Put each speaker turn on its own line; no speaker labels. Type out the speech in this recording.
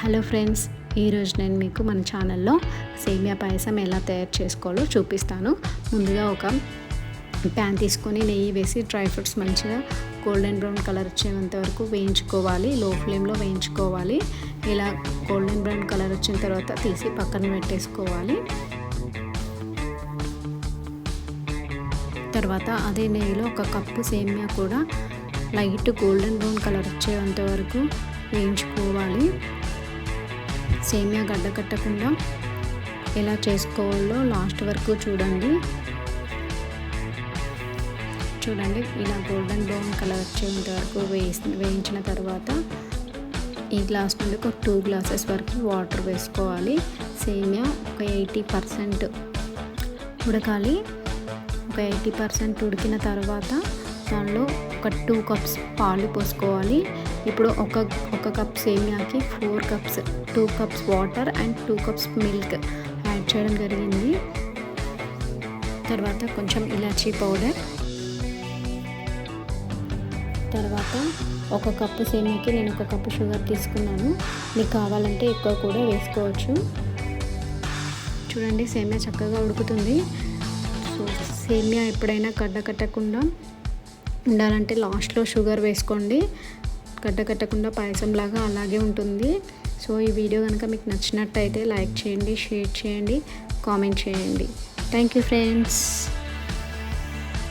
Hello friends ఈరోజు నేను మీకు మన ఛానల్లో సేమియా పాయసం ఎలా తయారు చేసుకోవాలో చూపిస్తాను. ముందుగా ఒక ప్యాన్ తీసుకొని నెయ్యి వేసి డ్రై ఫ్రూట్స్ మంచిగా గోల్డెన్ బ్రౌన్ కలర్ వచ్చేంత వరకు వేయించుకోవాలి. లో ఫ్లేమ్లో వేయించుకోవాలి. ఇలా గోల్డెన్ బ్రౌన్ కలర్ వచ్చిన తర్వాత తీసి పక్కన పెట్టేసుకోవాలి. తర్వాత అదే నెయ్యిలో ఒక కప్పు సేమియా కూడా లైట్ గోల్డెన్ బ్రౌన్ కలర్ వచ్చేంత వరకు వేయించుకోవాలి. సేమియా గడ్డ కట్టకుండా ఎలా చేసుకోవాలో లాస్ట్ వరకు చూడండి. చూడండి ఇలా గోల్డెన్ బ్రౌన్ కలర్ వచ్చేంత వరకు వేసి వేయించిన తర్వాత ఈ గ్లాస్ నుండి ఒక టూ గ్లాసెస్ వరకు వాటర్ వేసుకోవాలి. సేమియా ఒక ఎయిటీ పర్సెంట్ ఉడకాలి. ఒక ఎయిటీ పర్సెంట్ ఉడికిన తర్వాత దానిలో ఒక టూ కప్స్ పాలు పోసుకోవాలి. ఇప్పుడు ఒక ఒక cup సేమియాకి four cups two cups water and two cups milk add చేయడం జరిగింది. తర్వాత కొంచెం ఇలాచీ పౌడర్ తర్వాత ఒక కప్పు సేమియాకి నేను ఒక కప్పు షుగర్ తీసుకున్నాను. మీకు కావాలంటే ఎక్కువ కూడా వేసుకోవచ్చు. చూడండి సేమియా చక్కగా ఉడుకుతుంది. సో సేమియా ఎప్పుడైనా కడ్డ కట్టకుండా ఉండాలంటే లాస్ట్లో షుగర్ వేసుకోండి. గడ్డ కట్టకుండా పాయసం లాగా అలాగే ఉంటుంది. సో ఈ వీడియో కనుక మీకు నచ్చినట్టయితే లైక్ చేయండి షేర్ చేయండి కామెంట్ చేయండి. Thank you friends.